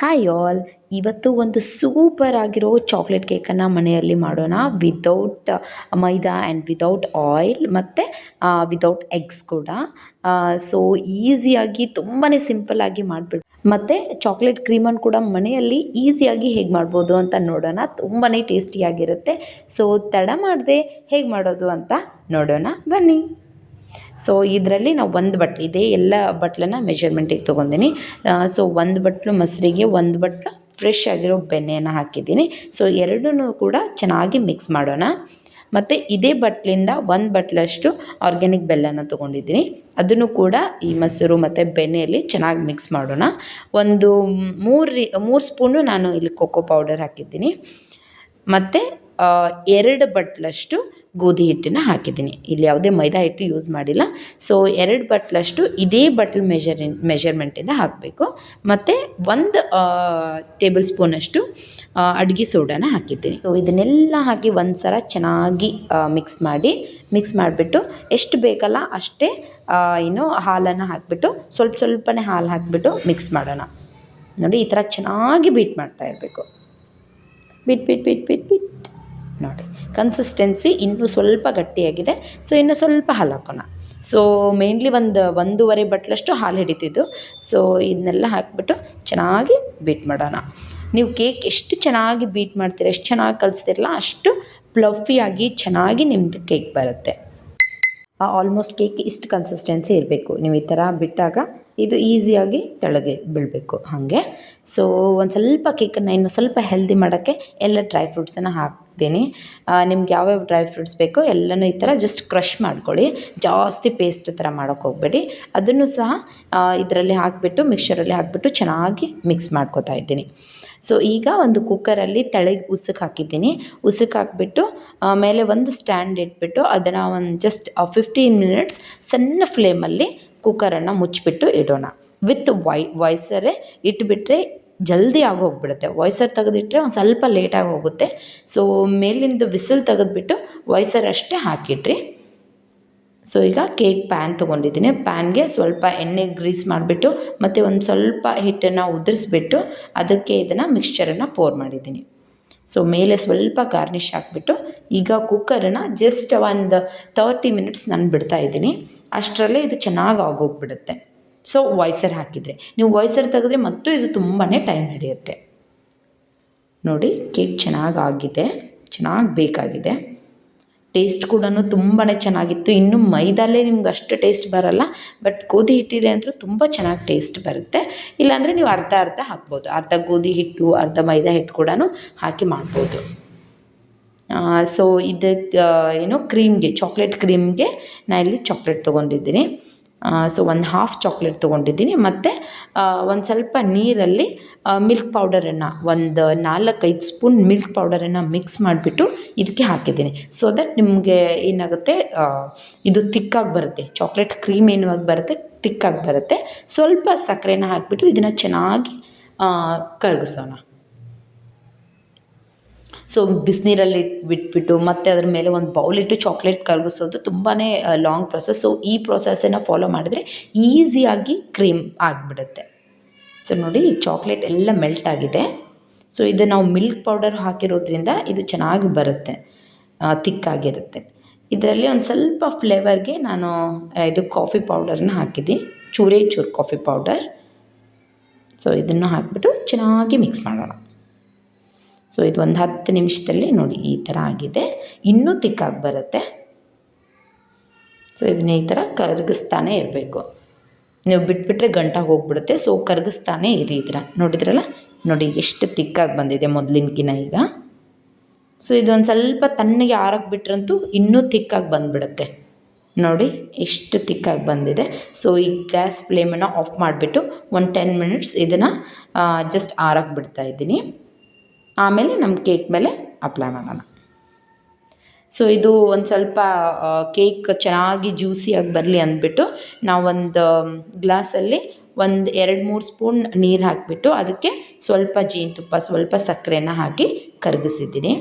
Hi all ಇವತ್ತು ಒಂದು super ಆಗಿರೋ ಚಾಕ್ಲೇಟ್ ಕೇಕನ್ನು ಮನೆಯಲ್ಲಿ ಮಾಡೋಣ without maida and without oil ಮತ್ತು ವಿದೌಟ್ ಎಗ್ಸ್ ಕೂಡ. ಸೊ ಈಸಿಯಾಗಿ ತುಂಬಾ ಸಿಂಪಲ್ಲಾಗಿ ಮಾಡಿಬಿಡು, ಮತ್ತು ಚಾಕ್ಲೇಟ್ ಕ್ರೀಮನ್ನು ಕೂಡ ಮನೆಯಲ್ಲಿ ಈಸಿಯಾಗಿ ಹೇಗೆ ಮಾಡ್ಬೋದು ಅಂತ ನೋಡೋಣ. ತುಂಬಾ ಟೇಸ್ಟಿಯಾಗಿರುತ್ತೆ ಸೊ ತಡ ಮಾಡದೆ ಹೇಗೆ ಮಾಡೋದು ಅಂತ ನೋಡೋಣ. ಬನ್ನಿ. ಸೊ ಇದರಲ್ಲಿ ನಾವು ಒಂದು ಬಟ್ಲು, ಇದೇ ಎಲ್ಲ ಬಟ್ಲನ್ನು ಮೆಜರ್ಮೆಂಟಿಗೆ ತೊಗೊಂಡಿನಿ. ಸೊ ಒಂದು ಬಟ್ಲು ಮೊಸರಿಗೆ, ಒಂದು ಬಟ್ಲು ಫ್ರೆಶ್ ಆಗಿರೋ ಬೆಣ್ಣೆಯನ್ನು ಹಾಕಿದ್ದೀನಿ. ಸೊ ಎರಡನ್ನೂ ಕೂಡ ಚೆನ್ನಾಗಿ ಮಿಕ್ಸ್ ಮಾಡೋಣ. ಮತ್ತು ಇದೇ ಬಟ್ಲಿಂದ ಒಂದು ಬಟ್ಲಷ್ಟು ಆರ್ಗ್ಯಾನಿಕ್ ಬೆಲ್ಲನ ತೊಗೊಂಡಿದ್ದೀನಿ. ಅದನ್ನು ಕೂಡ ಈ ಮೊಸರು ಮತ್ತು ಬೆಣ್ಣೆಯಲ್ಲಿ ಚೆನ್ನಾಗಿ ಮಿಕ್ಸ್ ಮಾಡೋಣ. ಒಂದು ಮೂರು ಮೂರು ಸ್ಪೂನು ನಾನು ಇಲ್ಲಿ ಕೊಕ್ಕೋ ಪೌಡರ್ ಹಾಕಿದ್ದೀನಿ. ಮತ್ತು ಎರಡು ಬಟ್ಲಷ್ಟು ಗೋಧಿ ಹಿಟ್ಟನ್ನು ಹಾಕಿದ್ದೀನಿ. ಇಲ್ಲಿ ಯಾವುದೇ ಮೈದಾ ಹಿಟ್ಟು ಯೂಸ್ ಮಾಡಿಲ್ಲ. ಸೊ ಎರಡು ಬಟ್ಲಷ್ಟು ಇದೇ ಬಟ್ಲ್ ಮೆಜರಿನ್ ಮೆಜರ್ಮೆಂಟಿಂದ ಹಾಕಬೇಕು. ಮತ್ತು ಒಂದು ಟೇಬಲ್ ಸ್ಪೂನಷ್ಟು ಅಡುಗೆ ಸೋಡಾನ ಹಾಕಿದ್ದೀನಿ. ಸೊ ಇದನ್ನೆಲ್ಲ ಹಾಕಿ ಒಂದು ಸಲ ಚೆನ್ನಾಗಿ ಮಿಕ್ಸ್ ಮಾಡಿ ಮಿಕ್ಸ್ ಮಾಡಿಬಿಟ್ಟು ಎಷ್ಟು ಬೇಕಲ್ಲ ಅಷ್ಟೇ ಏನು ಹಾಲನ್ನು ಹಾಕಿಬಿಟ್ಟು ಸ್ವಲ್ಪ ಸ್ವಲ್ಪನೇ ಹಾಲು ಹಾಕಿಬಿಟ್ಟು ಮಿಕ್ಸ್ ಮಾಡೋಣ. ನೋಡಿ, ಈ ಥರ ಚೆನ್ನಾಗಿ ಬೀಟ್ ಮಾಡ್ತಾ ಇರಬೇಕು. ಬಿಟ್ ಬಿಟ್ ಬಿಟ್ ಬಿಟ್ ಬಿಟ್ ನೋಡಿ. ಕನ್ಸಿಸ್ಟೆನ್ಸಿ ಇನ್ನೂ ಸ್ವಲ್ಪ ಗಟ್ಟಿಯಾಗಿದೆ. ಸೊ ಇನ್ನು ಸ್ವಲ್ಪ ಹಾಲು ಹಾಕೋಣ. ಸೊ ಮೇನ್ಲಿ ಒಂದು ಒಂದೂವರೆ ಬಟ್ಲಷ್ಟು ಹಾಲು ಹಿಡಿತಿದ್ದು. ಸೊ ಇದನ್ನೆಲ್ಲ ಹಾಕಿಬಿಟ್ಟು ಚೆನ್ನಾಗಿ ಬೀಟ್ ಮಾಡೋಣ. ನೀವು ಕೇಕ್ ಎಷ್ಟು ಚೆನ್ನಾಗಿ ಬೀಟ್ ಮಾಡ್ತೀರ, ಎಷ್ಟು ಚೆನ್ನಾಗಿ ಕಲಿಸ್ತಿರಲ್ಲ ಅಷ್ಟು ಪ್ಲಫಿಯಾಗಿ ಚೆನ್ನಾಗಿ ನಿಮ್ಮದು ಕೇಕ್ ಬರುತ್ತೆ. ಆಲ್ಮೋಸ್ಟ್ ಕೇಕ್ ಇಷ್ಟು ಕನ್ಸಿಸ್ಟೆನ್ಸಿ ಇರಬೇಕು. ನೀವು ಈ ಥರ ಬಿಟ್ಟಾಗ ಇದು ಈಸಿಯಾಗಿ ತೆಳಗೆ ಬೀಳಬೇಕು. ಹಾಗೆ? ಸೊ ಒಂದು ಸ್ವಲ್ಪ ಕೇಕನ್ನು ಇನ್ನು ಸ್ವಲ್ಪ ಹೆಲ್ದಿ ಮಾಡೋಕ್ಕೆ ಎಲ್ಲ ಡ್ರೈ ಫ್ರೂಟ್ಸನ್ನು ಹಾಕ್ತೀನಿ. ನಿಮ್ಗೆ ಯಾವ್ಯಾವ ಡ್ರೈ ಫ್ರೂಟ್ಸ್ ಬೇಕೋ ಎಲ್ಲನೂ ಈ ಥರ ಜಸ್ಟ್ ಕ್ರಷ್ ಮಾಡ್ಕೊಳ್ಳಿ. ಜಾಸ್ತಿ ಪೇಸ್ಟ್ ಥರ ಮಾಡೋಕ್ಕೆ ಹೋಗಬೇಡಿ. ಅದನ್ನು ಸಹ ಇದರಲ್ಲಿ ಹಾಕಿಬಿಟ್ಟು ಮಿಕ್ಸರಲ್ಲಿ ಹಾಕಿಬಿಟ್ಟು ಚೆನ್ನಾಗಿ ಮಿಕ್ಸ್ ಮಾಡ್ಕೋತಾ ಇದ್ದೀನಿ. ಸೊ ಈಗ ಒಂದು ಕುಕ್ಕರಲ್ಲಿ ತಳಗೆ ಉಸುಕು ಹಾಕಿದ್ದೀನಿ. ಉಸುಕು ಹಾಕಿಬಿಟ್ಟು ಮೇಲೆ ಒಂದು ಸ್ಟ್ಯಾಂಡ್ ಇಟ್ಬಿಟ್ಟು ಅದನ್ನು ಒಂದು ಜಸ್ಟ್ ಫಿಫ್ಟೀನ್ ಮಿನಿಟ್ಸ್ ಸಣ್ಣ ಫ್ಲೇಮಲ್ಲಿ ಕುಕ್ಕರನ್ನು ಮುಚ್ಚಿಬಿಟ್ಟು ಇಡೋಣ. ವಿತ್ ವಾಯ್ ವಾಯ್ಸರೇ ಇಟ್ಬಿಟ್ರೆ ಜಲ್ದಿ ಆಗಿ ಹೋಗ್ಬಿಡುತ್ತೆ ವಾಯ್ಸರ್ ತೆಗೆದಿಟ್ರೆ ಒಂದು ಸ್ವಲ್ಪ ಲೇಟಾಗಿ ಹೋಗುತ್ತೆ. ಸೊ ಮೇಲಿಂದ ವಿಸಿಲ್ ತೆಗೆದ್ಬಿಟ್ಟು ವಾಯ್ಸರ್ ಅಷ್ಟೇ ಹಾಕಿಟ್ರಿ. ಸೊ ಈಗ ಕೇಕ್ ಪ್ಯಾನ್ ತೊಗೊಂಡಿದ್ದೀನಿ. ಪ್ಯಾನ್ಗೆ ಸ್ವಲ್ಪ ಎಣ್ಣೆ ಗ್ರೀಸ್ ಮಾಡಿಬಿಟ್ಟು, ಮತ್ತು ಒಂದು ಸ್ವಲ್ಪ ಹಿಟ್ಟನ್ನು ಉದುರಿಸ್ಬಿಟ್ಟು ಅದಕ್ಕೆ ಇದನ್ನು ಮಿಕ್ಸ್ಚರನ್ನು ಪೋರ್ ಮಾಡಿದ್ದೀನಿ. ಸೊ ಮೇಲೆ ಸ್ವಲ್ಪ ಗಾರ್ನಿಷ್ ಹಾಕ್ಬಿಟ್ಟು, ಈಗ ಕುಕ್ಕರನ್ನು ಜಸ್ಟ್ ಒಂದು ತರ್ಟಿ ಮಿನಿಟ್ಸ್ ನಾನು ಬಿಡ್ತಾ ಇದ್ದೀನಿ. ಅಷ್ಟರಲ್ಲೇ ಇದು ಚೆನ್ನಾಗಿ ಆಗೋಗ್ಬಿಡುತ್ತೆ. ಸೊ ವಾಯ್ಸರ್ ಹಾಕಿದರೆ. ನೀವು ವಾಯ್ಸರ್ ತೆಗೆದ್ರೆ ಮತ್ತು ಇದು ತುಂಬಾ ಟೈಮ್ ಹಿಡಿಯುತ್ತೆ. ನೋಡಿ, ಕೇಕ್ ಚೆನ್ನಾಗಿ ಆಗಿದೆ. ಚೆನ್ನಾಗಿ ಬೇಕಾಗಿದೆ. ಟೇಸ್ಟ್ ಕೂಡ ತುಂಬಾ ಚೆನ್ನಾಗಿತ್ತು. ಇನ್ನು ಮೈದಾಲೇ ನಿಮ್ಗೆ ಅಷ್ಟು ಟೇಸ್ಟ್ ಬರೋಲ್ಲ, ಬಟ್ ಗೋಧಿ ಹಿಟ್ಟಿದೆ ಅಂತೂ ತುಂಬ ಚೆನ್ನಾಗಿ ಟೇಸ್ಟ್ ಬರುತ್ತೆ. ಇಲ್ಲಾಂದರೆ ನೀವು ಅರ್ಧ ಅರ್ಧ ಹಾಕ್ಬೋದು. ಅರ್ಧ ಗೋಧಿ ಹಿಟ್ಟು, ಅರ್ಧ ಮೈದಾ ಹಿಟ್ಟು ಕೂಡ ಹಾಕಿ ಮಾಡ್ಬೋದು. ಸೊ ಇದಕ್ಕೆ ಏನು ಕ್ರೀಮ್ಗೆ, ಚಾಕ್ಲೇಟ್ ಕ್ರೀಮ್ಗೆ ನಾನು ಇಲ್ಲಿ ಚಾಕ್ಲೇಟ್ ತೊಗೊಂಡಿದ್ದೀನಿ. ಸೊ ಒಂದು ಹಾಫ್ ಚಾಕ್ಲೇಟ್ ತೊಗೊಂಡಿದ್ದೀನಿ. ಮತ್ತು ಒಂದು ಸ್ವಲ್ಪ ನೀರಲ್ಲಿ ಮಿಲ್ಕ್ ಪೌಡರನ್ನು ಒಂದು ನಾಲ್ಕೈದು ಸ್ಪೂನ್ ಮಿಲ್ಕ್ ಪೌಡರನ್ನು ಮಿಕ್ಸ್ ಮಾಡಿಬಿಟ್ಟು ಇದಕ್ಕೆ ಹಾಕಿದ್ದೀನಿ. ಸೊ ದಟ್ ನಿಮಗೆ ಏನಾಗುತ್ತೆ ಇದು ತಿಕ್ಕಾಗಿ ಬರುತ್ತೆ. ಚಾಕ್ಲೇಟ್ ಕ್ರೀಮ್ ಏನಾಗಿ ಬರುತ್ತೆ, ತಿಕ್ಕಾಗಿ ಬರುತ್ತೆ. ಸ್ವಲ್ಪ ಸಕ್ಕರೆನ ಹಾಕಿಬಿಟ್ಟು ಇದನ್ನು ಚೆನ್ನಾಗಿ ಕರಗಿಸೋಣ. ಸೊ ಬಿಸಿನೀರಲ್ಲಿ ಬಿಟ್ಬಿಟ್ಟು ಮತ್ತು ಅದ್ರ ಮೇಲೆ ಒಂದು ಬೌಲಿಟ್ಟು ಚಾಕ್ಲೇಟ್ ಕರಗಿಸೋದು ತುಂಬಾ ಲಾಂಗ್ ಪ್ರೊಸೆಸ್ ಸೊ ಈ ಪ್ರೊಸೆಸನ್ನು ಫಾಲೋ ಮಾಡಿದರೆ ಈಸಿಯಾಗಿ ಕ್ರೀಮ್ ಆಗಿಬಿಡುತ್ತೆ. ಸೊ ನೋಡಿ ಚಾಕ್ಲೇಟ್ ಎಲ್ಲ ಮೆಲ್ಟ್ ಆಗಿದೆ. ಸೊ ಇದು ನಾವು ಮಿಲ್ಕ್ ಪೌಡರ್ ಹಾಕಿರೋದ್ರಿಂದ ಇದು ಚೆನ್ನಾಗಿ ಬರುತ್ತೆ ತಿಕ್ಕಾಗಿರುತ್ತೆ. ಇದರಲ್ಲಿ ಒಂದು ಸ್ವಲ್ಪ ಫ್ಲೇವರ್ಗೆ ನಾನು ಇದು ಕಾಫಿ ಪೌಡರ್ನ ಹಾಕಿದ್ದೀನಿ. ಚೂರೇ ಚೂರು ಕಾಫಿ ಪೌಡರ್ ಸೊ ಇದನ್ನು ಹಾಕಿಬಿಟ್ಟು ಚೆನ್ನಾಗಿ ಮಿಕ್ಸ್ ಮಾಡೋಣ. ಸೊ ಇದು ಒಂದು ಹತ್ತು ನಿಮಿಷದಲ್ಲಿ ನೋಡಿ ಈ ಥರ ಆಗಿದೆ. ಇನ್ನೂ ತಿಕ್ಕಾಗಿ ಬರುತ್ತೆ. ಸೊ ಇದನ್ನ ಈ ಥರ ಕರಗಿಸ್ತಾನೆ ಇರಬೇಕು. ನೀವು ಬಿಟ್ಬಿಟ್ರೆ ಗಂಟಾಗಿ ಹೋಗ್ಬಿಡುತ್ತೆ. ಸೊ ಕರಗಿಸ್ತಾನೆ ಇರಿ ಥರ ನೋಡಿದ್ರಲ್ಲ? ನೋಡಿ ಎಷ್ಟು ತಿಕ್ಕಾಗಿ ಬಂದಿದೆ ಮೊದಲಿನಕಿನ ಈಗ. ಸೊ ಇದೊಂದು ಸ್ವಲ್ಪ ತಣ್ಣಗೆ ಆರಕ್ಕೆ ಬಿಟ್ರಂತೂ ಇನ್ನೂ ತಿಕ್ಕಾಗಿ ಬಂದುಬಿಡುತ್ತೆ. ನೋಡಿ, ಎಷ್ಟು ತಿಕ್ಕಾಗಿ ಬಂದಿದೆ. ಸೊ ಈ ಗ್ಯಾಸ್ ಫ್ಲೇಮನ್ನು ಆಫ್ ಮಾಡಿಬಿಟ್ಟು ಒಂದು ಟೆನ್ ಮಿನಿಟ್ಸ್ ಇದನ್ನು ಜಸ್ಟ್ ಆರಕ್ಕೆ ಬಿಡ್ತಾ ಇದ್ದೀನಿ. ಆಮೇಲೆ ನಮ್ಮ ಕೇಕ್ ಮೇಲೆ ಅಪ್ಲೈ ಮಾಡೋಣ. ಸೊ ಇದು ಒಂದು ಸ್ವಲ್ಪ ಕೇಕ್ ಚೆನ್ನಾಗಿ ಜ್ಯೂಸಿಯಾಗಿ ಬರಲಿ ಅಂದ್ಬಿಟ್ಟು ನಾವೊಂದು ಗ್ಲಾಸಲ್ಲಿ ಒಂದು ಎರಡು ಮೂರು ಸ್ಪೂನ್ ನೀರು ಹಾಕಿಬಿಟ್ಟು ಅದಕ್ಕೆ ಸ್ವಲ್ಪ ಜೇನುತುಪ್ಪ, ಸ್ವಲ್ಪ ಸಕ್ಕರೆನ ಹಾಕಿ ಕರಗಿಸಿದ್ದೀನಿ.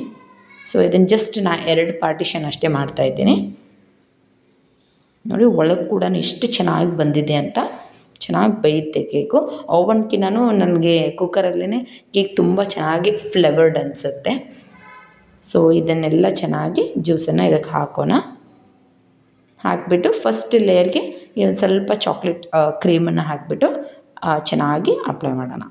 ಸೊ ಇದನ್ನು ಜಸ್ಟ್ ನಾ ಎರಡು ಪಾರ್ಟಿಷನ್ ಅಷ್ಟೇ ಮಾಡ್ತಾಯಿದ್ದೀನಿ ನೋಡಿ, ಒಳಗೆ ಕೂಡ ಎಷ್ಟು ಚೆನ್ನಾಗಿ ಬಂದಿದೆ ಅಂತ. ಚೆನ್ನಾಗಿ ಬೇಯುತ್ತೆ ಕೇಕು. ಓವನ್ಕಿನ್ನೂ ನನಗೆ ಕುಕ್ಕರಲ್ಲೇ ಕೇಕ್ ತುಂಬ ಚೆನ್ನಾಗಿ ಫ್ಲೇವರ್ಡ್ ಅನಿಸುತ್ತೆ. ಸೊ ಇದನ್ನೆಲ್ಲ ಚೆನ್ನಾಗಿ ಜ್ಯೂಸನ್ನು ಇದಕ್ಕೆ ಹಾಕೋಣ. ಹಾಕಿಬಿಟ್ಟು ಫಸ್ಟ್ ಲೇಯರ್ಗೆ ಸ್ವಲ್ಪ ಚಾಕ್ಲೇಟ್ ಕ್ರೀಮನ್ನು ಹಾಕಿಬಿಟ್ಟು ಚೆನ್ನಾಗಿ ಅಪ್ಲೈ ಮಾಡೋಣ.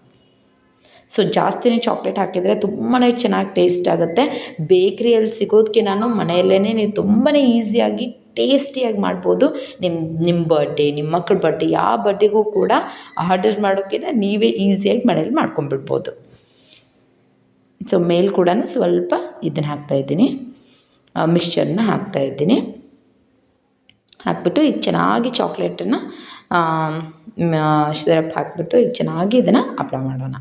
ಸೊ ಜಾಸ್ತಿನೇ ಚಾಕ್ಲೇಟ್ ಹಾಕಿದರೆ ತುಂಬಾ ಚೆನ್ನಾಗಿ ಟೇಸ್ಟ್ ಆಗುತ್ತೆ. ಬೇಕ್ರಿಯಲ್ಲಿ ಸಿಗೋದಕ್ಕೆ ನಾನು ಮನೆಯಲ್ಲೇ ನೀವು ತುಂಬಾ ಈಸಿಯಾಗಿ ಟೇಸ್ಟಿಯಾಗಿ ಮಾಡ್ಬೋದು. ನಿಮ್ಮ ನಿಮ್ಮ ಬರ್ಡೇ ನಿಮ್ಮ ಮಕ್ಕಳ ಬರ್ಡೇ ಯಾವ ಬರ್ಡೇಗೂ ಕೂಡ ಆರ್ಡರ್ ಮಾಡೋಕ್ಕಿಂತ ನೀವೇ ಈಸಿಯಾಗಿ ಮನೇಲಿ ಮಾಡ್ಕೊಂಬಿಡ್ಬೋದು ಸೊ ಮೇಲೆ ಕೂಡ ಸ್ವಲ್ಪ ಇದನ್ನು ಹಾಕ್ತಾಯಿದ್ದೀನಿ ಮಿಕ್ಸ್ಚರ್ನ ಹಾಕ್ತಾಯಿದ್ದೀನಿ ಹಾಕ್ಬಿಟ್ಟು ಈಗ ಚೆನ್ನಾಗಿ ಚಾಕ್ಲೇಟನ್ನು ಸಿರಪ್ ಹಾಕ್ಬಿಟ್ಟು ಈಗ ಚೆನ್ನಾಗಿ ಇದನ್ನು ಅಪ್ಲೈ ಮಾಡೋಣ.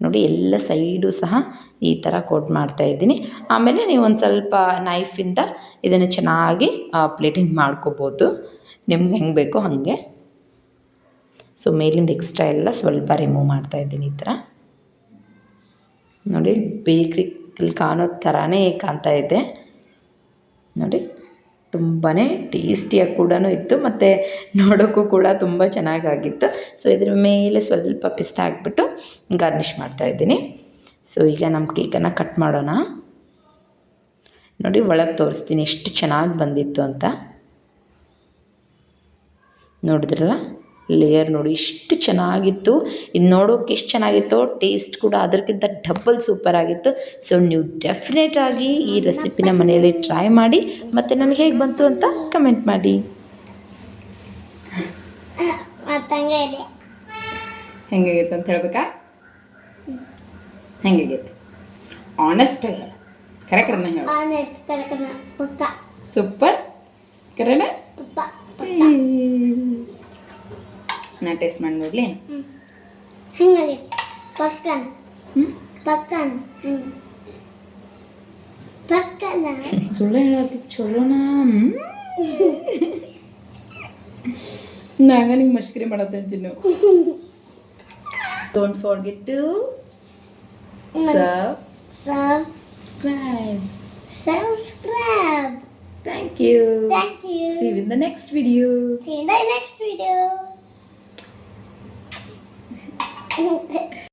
ನೋಡಿ ಎಲ್ಲ ಸೈಡು ಸಹ ಈ ಥರ ಕೋಟ್ ಮಾಡ್ತಾ ಇದ್ದೀನಿ. ಆಮೇಲೆ ನೀವು ಒಂದು ಸ್ವಲ್ಪ ನೈಫಿಂದ ಇದನ್ನು ಚೆನ್ನಾಗಿ ಪ್ಲೇಟಿಂಗ್ ಮಾಡ್ಕೋಬೋದು. ನಿಮ್ಗೆ ಹೆಂಗೆ ಬೇಕೋ ಹಾಗೆ. ಸೊ ಮೇಲಿಂದ ಎಕ್ಸ್ಟ್ರಾ ಎಲ್ಲ ಸ್ವಲ್ಪ ರಿಮೂವ್ ಮಾಡ್ತಾಯಿದ್ದೀನಿ ಈ ಥರ ನೋಡಿ ಬೇಕ್ರಿಲಿ ಕಾಣೋ ಥರನೇ ಕಾಣ್ತಾ ಇದೆ. ನೋಡಿ ತುಂಬಾ ಟೇಸ್ಟಿಯಾಗಿ ಕೂಡ ಇತ್ತು, ಮತ್ತು ನೋಡೋಕ್ಕೂ ಕೂಡ ತುಂಬ ಚೆನ್ನಾಗಾಗಿತ್ತು. ಸೊ ಇದ್ರ ಮೇಲೆ ಸ್ವಲ್ಪ ಪಿಸ್ತಾ ಹಾಕ್ಬಿಟ್ಟು ಗಾರ್ನಿಷ್ ಮಾಡ್ತಾಯಿದ್ದೀನಿ ಸೊ ಈಗ ನಮ್ಮ ಕೇಕನ್ನು ಕಟ್ ಮಾಡೋಣ. ನೋಡಿ, ಒಳಗೆ ತೋರಿಸ್ತೀನಿ, ಎಷ್ಟು ಚೆನ್ನಾಗಿ ಬಂದಿತ್ತು ಅಂತ. ನೋಡಿದ್ರಲ್ಲ? ಲೇಯರ್ ನೋಡಿ ಇಷ್ಟು ಚೆನ್ನಾಗಿತ್ತು. ಇದು ನೋಡೋಕೆ ಎಷ್ಟು ಚೆನ್ನಾಗಿತ್ತು ಟೇಸ್ಟ್ ಕೂಡ ಅದಕ್ಕಿಂತ ಡಬ್ಬಲ್ ಸೂಪರ್ ಆಗಿತ್ತು. ಸೊ ನೀವು ಡೆಫಿನೆಟ್ ಆಗಿ ಈ ರೆಸಿಪಿನ ಮನೆಯಲ್ಲಿ ಟ್ರೈ ಮಾಡಿ ಮತ್ತು ನನಗೆ ಹೇಗೆ ಬಂತು ಅಂತ ಕಮೆಂಟ್ ಮಾಡಿ. ಹೆಂಗಾಗಿತ್ತು ಅಂತ ಹೇಳ್ಬೇಕಾ? ಹೆಂಗಾಗಿತ್ತು? ಆನೆಸ್ಟಾಗಿ ಹೇಳು. ಕರೆ ಕರೆನ ಆನೆಸ್ಟ್ ಕರೆಕ್ಟ್ ಪಕ್ಕ. ಸೂಪರ್ ಕರೆನ? ನಾ ಟೇಸ್ಟ್ ಮಾಡಿ ನೋಡಲಿ. ಹೆಂಗಾಗೈತೆ ಪಕ್ಕನ್? ಪಕ್ಕನ್? ಪಕ್ಕನ? ಸುಳ್ಳು ಹೇಳತ್ತಿ ಚಲೋನ? ನಾಗ ನಿಂಗೆ ಮಷ್ಕರಿ ಮಾಡತ್ತೆ Jinnu don't forget to subscribe subscribe. Thank you thank you. See in the next video see you in the next video. えっ?